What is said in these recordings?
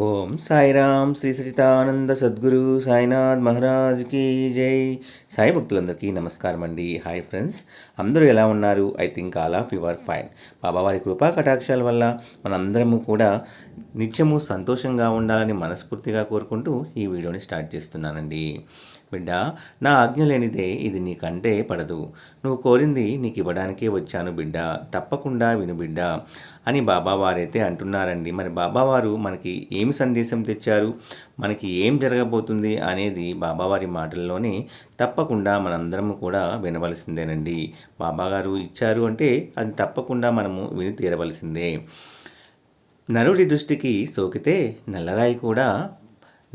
ఓం సాయిరామ్ శ్రీ సచితానంద సద్గురు సాయినాథ్ మహారాజ్కి జై. సాయి భక్తులందరికీ నమస్కారం అండి. హాయ్ ఫ్రెండ్స్ అందరూ ఎలా ఉన్నారు? I think all of your fine. బాబావారి కృపా కటాక్షాల వల్ల మనందరము కూడా నిత్యము సంతోషంగా ఉండాలని మనస్ఫూర్తిగా కోరుకుంటూ ఈ వీడియోని స్టార్ట్ చేస్తున్నానండి. బిడ్డ నా ఆజ్ఞ లేనిదే ఇది నీకంటే పడదు. నువ్వు కోరింది నీకు ఇవ్వడానికే వచ్చాను బిడ్డ. తప్పకుండా విను బిడ్డ అని బాబావారైతే అంటున్నారండి. మరి బాబావారు మనకి ఏమి సందేశం తెచ్చారు? మనకి ఏం జరగబోతుంది అనేది బాబావారి మాటల్లోనే తప్పకుండా మనందరము కూడా వినవలసిందేనండి. బాబాగారు ఇచ్చారు అంటే అది తప్పకుండా మనము విని తీరవలసిందే. నరుడి దృష్టికి సోకితే నల్లరాయి కూడా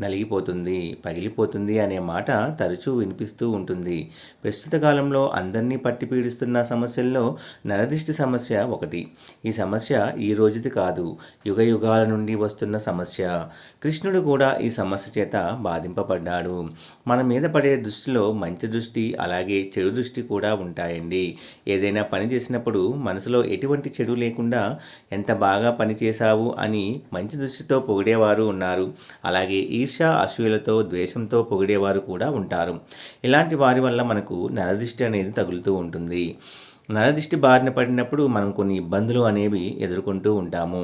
నలిగిపోతుంది పగిలిపోతుంది అనే మాట తరచూ వినిపిస్తూ ఉంటుంది. ప్రస్తుత కాలంలో అందరినీ పట్టి పీడిస్తున్న సమస్యల్లో నరదిష్టి సమస్య ఒకటి. ఈ సమస్య ఈ రోజుది కాదు యుగ యుగాల నుండి వస్తున్న సమస్య. కృష్ణుడు కూడా ఈ సమస్య చేత బాధింపబడ్డాడు. మన మీద పడే దృష్టిలో మంచి దృష్టి అలాగే చెడు దృష్టి కూడా ఉంటాయండి. ఏదైనా పని చేసినప్పుడు మనసులో ఎటువంటి చెడు లేకుండా ఎంత బాగా పనిచేశావు అని మంచి దృష్టితో పొగిడేవారు ఉన్నారు. అలాగే ఈ ఈర్ష అసూయలతో ద్వేషంతో పొగిడేవారు కూడా ఉంటారు. ఇలాంటి వారి వల్ల మనకు నరదిష్టి అనేది తగులుతూ ఉంటుంది. నరదిష్టి బారిన పడినప్పుడు మనం కొన్ని ఇబ్బందులు అనేవి ఎదుర్కొంటూ ఉంటాము.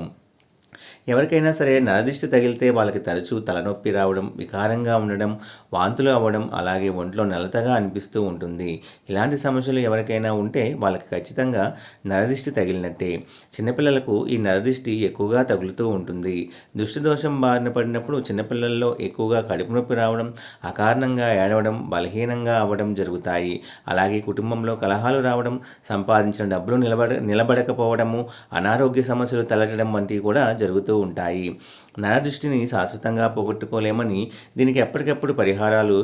ఎవరికైనా సరే నరదిష్టి తగిలితే వాళ్ళకి తరచూ తలనొప్పి రావడం వికారంగా ఉండడం వాంతులు అవ్వడం అలాగే ఒంట్లో నలతగా అనిపిస్తూ ఉంటుంది. ఇలాంటి సమస్యలు ఎవరికైనా ఉంటే వాళ్ళకి ఖచ్చితంగా నరదిష్టి తగిలినట్టే. చిన్నపిల్లలకు ఈ నరదిష్టి ఎక్కువగా తగులుతూ ఉంటుంది. దుష్టి దోషం బారిన పడినప్పుడు చిన్నపిల్లల్లో ఎక్కువగా కడుపు నొప్పి రావడం అకారణంగా ఏడవడం బలహీనంగా అవ్వడం జరుగుతాయి. అలాగే కుటుంబంలో కలహాలు రావడం సంపాదించిన డబ్బులు నిలబడ నిలబడకపోవడము అనారోగ్య సమస్యలు తలెట్టడం వంటివి కూడా జరుగుతూ ఉంటాయి. నరదృష్టిని శాశ్వతంగా పోగొట్టుకోలేమని దీనికి ఎప్పటికప్పుడు పరిహారాలు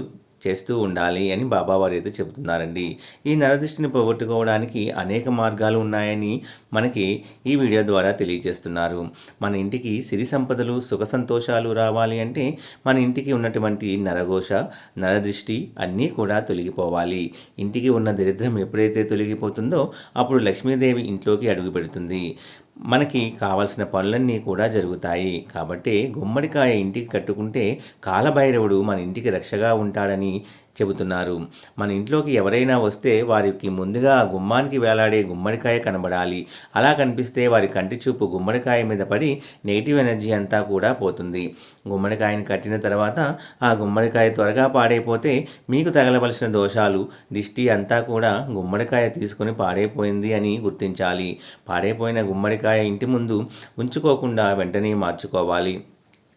చేస్తూ ఉండాలి అని బాబావారు అయితే చెబుతున్నారండి. ఈ నరదృష్టిని పోగొట్టుకోవడానికి అనేక మార్గాలు ఉన్నాయని మనకి ఈ వీడియో ద్వారా తెలియజేస్తున్నారు. మన ఇంటికి సిరి సంపదలు సుఖ సంతోషాలు రావాలి అంటే మన ఇంటికి ఉన్నటువంటి నరఘోష నరదృష్టి అన్నీ కూడా తొలగిపోవాలి. ఇంటికి ఉన్న దరిద్రం ఎప్పుడైతే తొలగిపోతుందో అప్పుడు లక్ష్మీదేవి ఇంట్లోకి అడుగు పెడుతుంది. మనకి కావలసిన పనులన్నీ కూడా జరుగుతాయి. కాబట్టి గుమ్మడికాయ ఇంటికి కట్టుకుంటే కాలభైరవుడు మన ఇంటికి రక్షగా ఉంటాడని చెబుతున్నారు. మన ఇంట్లోకి ఎవరైనా వస్తే వారికి ముందుగా ఆ గుమ్మానికి వేలాడే గుమ్మడికాయ కనబడాలి. అలా కనిపిస్తే వారి కంటి చూపు గుమ్మడికాయ మీద పడి నెగిటివ్ ఎనర్జీ అంతా కూడా పోతుంది. గుమ్మడికాయని కట్టిన తర్వాత ఆ గుమ్మడికాయ త్వరగా పాడైపోతే మీకు తగలవలసిన దోషాలు దిష్టి అంతా కూడా గుమ్మడికాయ తీసుకుని పాడైపోయింది అని గుర్తించాలి. పాడైపోయిన గుమ్మడికాయ ఇంటి ముందు ఉంచుకోకుండా వెంటనే మార్చుకోవాలి.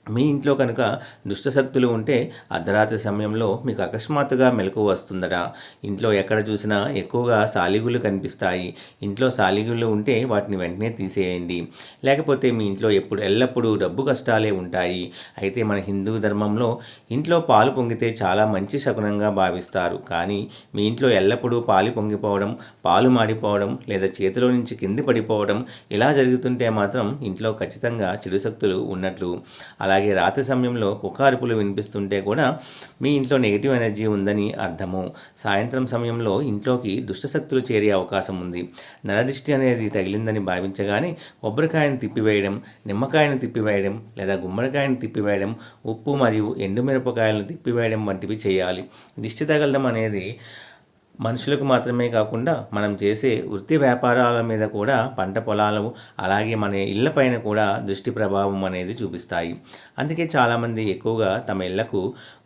మీ ఇంట్లో కనుక దుష్టశక్తులు ఉంటే అర్ధరాత్రి సమయంలో మీకు అకస్మాత్తుగా మెలకు వస్తుందట. ఇంట్లో ఎక్కడ చూసినా ఎక్కువగా సాలిగులు కనిపిస్తాయి. ఇంట్లో సాలిగులు ఉంటే వాటిని వెంటనే తీసేయండి. లేకపోతే మీ ఇంట్లో ఎప్పుడు ఎల్లప్పుడూ డబ్బు కష్టాలే ఉంటాయి. అయితే మన హిందూ ధర్మంలో ఇంట్లో పాలు పొంగితే చాలా మంచి శకునంగా భావిస్తారు. కానీ మీ ఇంట్లో ఎల్లప్పుడూ పాలు పొంగిపోవడం పాలు మాడిపోవడం లేదా చేతిలో నుంచి కింది పడిపోవడం ఇలా జరుగుతుంటే మాత్రం ఇంట్లో ఖచ్చితంగా చెడు శక్తులు ఉన్నట్లు. అలా అలాగే రాత్రి సమయంలో కుక్క అరుపులు వినిపిస్తుంటే కూడా మీ ఇంట్లో నెగిటివ్ ఎనర్జీ ఉందని అర్థము. సాయంత్రం సమయంలో ఇంట్లోకి దుష్టశక్తులు చేరే అవకాశం ఉంది. నరదిష్టి అనేది తగిలిందని భావించగానే కొబ్బరికాయను తిప్పివేయడం నిమ్మకాయను తిప్పివేయడం లేదా గుమ్మడికాయను తిప్పివేయడం ఉప్పు మరియు ఎండుమిరపకాయలను తిప్పివేయడం వంటివి చేయాలి. దిష్టి తగలడం అనేది మనుషులకు మాత్రమే కాకుండా మనం చేసే వృత్తి వ్యాపారాల మీద కూడా పంట పొలాలు అలాగే మన ఇళ్ళపైన కూడా దృష్టి ప్రభావం అనేది చూపిస్తాయి. అందుకే చాలామంది ఎక్కువగా తమ ఇళ్ళకు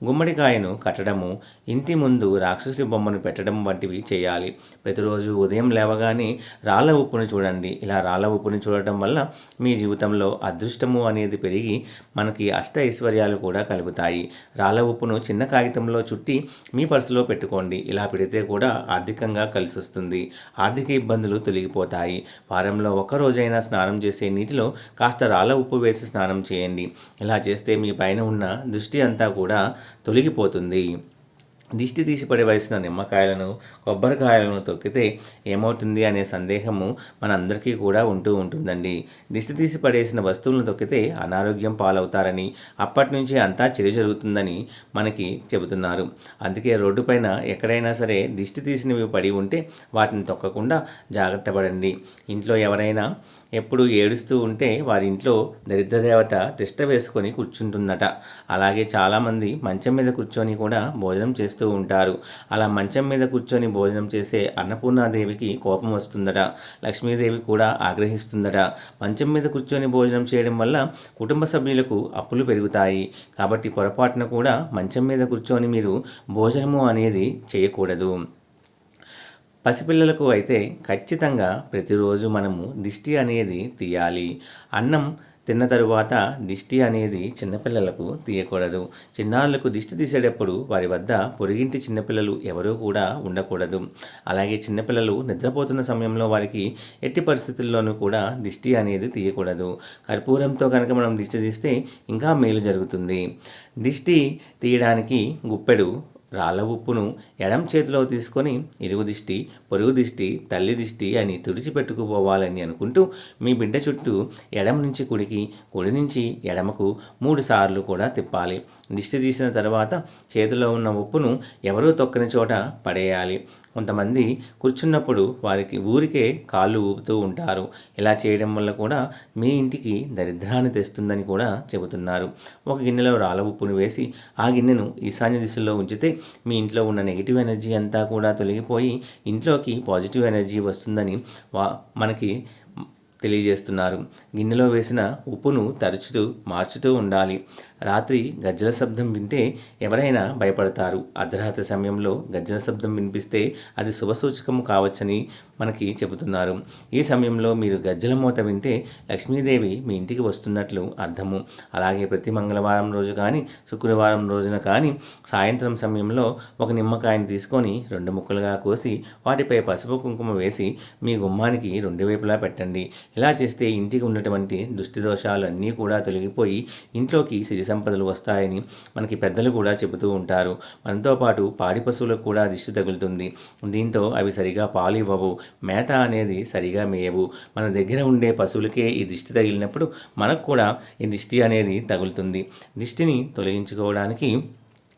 గుమ్మడికాయను కట్టడము ఇంటి ముందు రాక్షసుడి బొమ్మను పెట్టడం వంటివి చేయాలి. ప్రతిరోజు ఉదయం లేవగానే రాళ్ళ ఉప్పును చూడండి. ఇలా రాళ్ళ ఉప్పును చూడటం వల్ల మీ జీవితంలో అదృష్టము అనేది పెరిగి మనకి అష్ట ఐశ్వర్యాలు కూడా కలుగుతాయి. రాళ్ళ ఉప్పును చిన్న కాగితంలో చుట్టి మీ పర్సులో పెట్టుకోండి. ఇలా పెడితే కూడా కూడా ఆర్థికంగా కలిసి వస్తుంది ఆర్థిక ఇబ్బందులు తొలగిపోతాయి. వారంలో ఒక్కరోజైనా స్నానం చేసే నీటిలో కాస్త రాళ్ళ ఉప్పు వేసి స్నానం చేయండి. ఇలా చేస్తే మీ పైన ఉన్న దృష్టి అంతా కూడా తొలగిపోతుంది. దిష్టి తీసి పడవలసిన నిమ్మకాయలను కొబ్బరికాయలను తొక్కితే ఏమవుతుంది అనే సందేహము మనందరికీ కూడా ఉంటూ ఉంటుందండి. దిష్టి తీసి పడేసిన వస్తువులను తొక్కితే అనారోగ్యం పాలవుతారని అప్పటి నుంచి అంతా చెడు జరుగుతుందని మనకి చెబుతున్నారు. అందుకే రోడ్డుపైన ఎక్కడైనా సరే దిష్టి తీసినవి పడి ఉంటే వాటిని తొక్కకుండా జాగ్రత్త పడండి. ఇంట్లో ఎవరైనా ఎప్పుడు ఏడుస్తూ ఉంటే వారి ఇంట్లో దరిద్రదేవత తిష్ట వేసుకొని కూర్చుంటుందట. అలాగే చాలామంది మంచం మీద కూర్చొని కూడా భోజనం చేస్తూ ఉంటారు. అలా మంచం మీద కూర్చొని భోజనం చేసే అన్నపూర్ణాదేవికి కోపం వస్తుందట. లక్ష్మీదేవి కూడా ఆగ్రహిస్తుందట. మంచం మీద కూర్చొని భోజనం చేయడం వల్ల కుటుంబ సభ్యులకు అప్పులు పెరుగుతాయి. కాబట్టి పొరపాటున కూడా మంచం మీద కూర్చొని మీరు భోజనము అనేది చేయకూడదు. పసిపిల్లలకు అయితే ఖచ్చితంగా ప్రతిరోజు మనము దిష్టి అనేది తీయాలి. అన్నం తిన్న తరువాత దిష్టి అనేది చిన్నపిల్లలకు తీయకూడదు. చిన్నారులకు దిష్టి తీసేటప్పుడు వారి వద్ద పొరిగింటి చిన్నపిల్లలు ఎవరూ కూడా ఉండకూడదు. అలాగే చిన్నపిల్లలు నిద్రపోతున్న సమయంలో వారికి ఎట్టి పరిస్థితుల్లోనూ కూడా దిష్టి అనేది తీయకూడదు. కర్పూరంతో కనుక మనం దిష్టి తీస్తే ఇంకా మేలు జరుగుతుంది. దిష్టి తీయడానికి గుప్పెడు రాళ్ళ ఉప్పును ఎడం చేతిలో తీసుకొని ఇరుగు దిష్టి పొరుగు దిష్టి తల్లి దిష్టి అని తుడిచిపెట్టుకుపోవాలని అనుకుంటూ మీ బిడ్డ చుట్టూ ఎడమ నుంచి కుడికి కుడి నుంచి ఎడమకు మూడు సార్లు కూడా తిప్పాలి. దిష్టి తీసిన తర్వాత చేతిలో ఉన్న ఉప్పును ఎవరూ తొక్కని చోట పడేయాలి. కొంతమంది కూర్చున్నప్పుడు వారికి ఊరికే కాళ్ళు ఊపుతూ ఉంటారు. ఇలా చేయడం వల్ల కూడా మీ ఇంటికి దరిద్రాన్ని తెస్తుందని కూడా చెబుతున్నారు. ఒక గిన్నెలో రాళ్ళ ఉప్పును వేసి ఆ గిన్నెను ఈశాన్య దిశలో ఉంచితే మీ ఇంట్లో ఉన్న నెగిటివ్ ఎనర్జీ అంతా కూడా తొలగిపోయి ఇంట్లోకి పాజిటివ్ ఎనర్జీ వస్తుందని వా మనకి తెలియజేస్తున్నారు. గిన్నెలో వేసిన ఉప్పును తరచుతూ మార్చుతూ ఉండాలి. రాత్రి గజ్జల శబ్దం వింటే ఎవరైనా భయపడతారు. అర్ధరాత్రి సమయంలో గజ్జల శబ్దం వినిపిస్తే అది శుభసూచకము కావచ్చని మనకి చెబుతున్నారు. ఈ సమయంలో మీరు గజ్జల మూత వింటే లక్ష్మీదేవి మీ ఇంటికి వస్తున్నట్లు అర్థము. అలాగే ప్రతి మంగళవారం రోజు కానీ శుక్రవారం రోజున కానీ సాయంత్రం సమయంలో ఒక నిమ్మకాయని తీసుకొని రెండు ముక్కలుగా కోసి వాటిపై పసుపు కుంకుమ వేసి మీ గుమ్మానికి రెండు వైపులా పెట్టండి. ఇలా చేస్తే ఇంటికి ఉన్నటువంటి దుష్టి దోషాలు అన్నీ కూడా తొలగిపోయి ఇంట్లోకి సిరి సంపదలు వస్తాయని మనకి పెద్దలు కూడా చెబుతూ ఉంటారు. మనతో పాటు పాడి పశువులకు కూడా దిష్టి తగులుతుంది. దీంతో అవి సరిగా పాలు ఇవ్వవు. మేత అనేది సరిగా మేయవు. మన దగ్గర ఉండే పశువులకే ఈ దిష్టి తగిలినప్పుడు మనకు కూడా ఈ దిష్టి అనేది తగులుతుంది. దిష్టిని తొలగించుకోవడానికి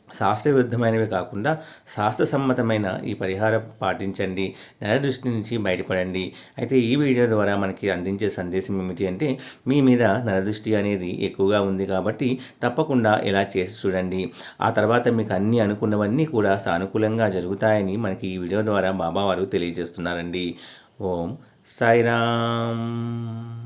శాస్త్రవిరుద్ధమైనవి కాకుండా శాస్త్ర సమ్మతమైన ఈ పరిహారం పాటించండి నెల దృష్టి నుంచి బయటపడండి. అయితే ఈ వీడియో ద్వారా మనకి అందించే సందేశం ఏమిటి అంటే మీ మీద నరదృష్టి అనేది ఎక్కువగా ఉంది కాబట్టి తప్పకుండా ఇలా చేసి చూడండి. ఆ తర్వాత మీకు అన్నీ అనుకున్నవన్నీ కూడా సానుకూలంగా జరుగుతాయని మనకి ఈ వీడియో ద్వారా బాబావారు తెలియజేస్తున్నారండి. ఓం సాయిరామ్.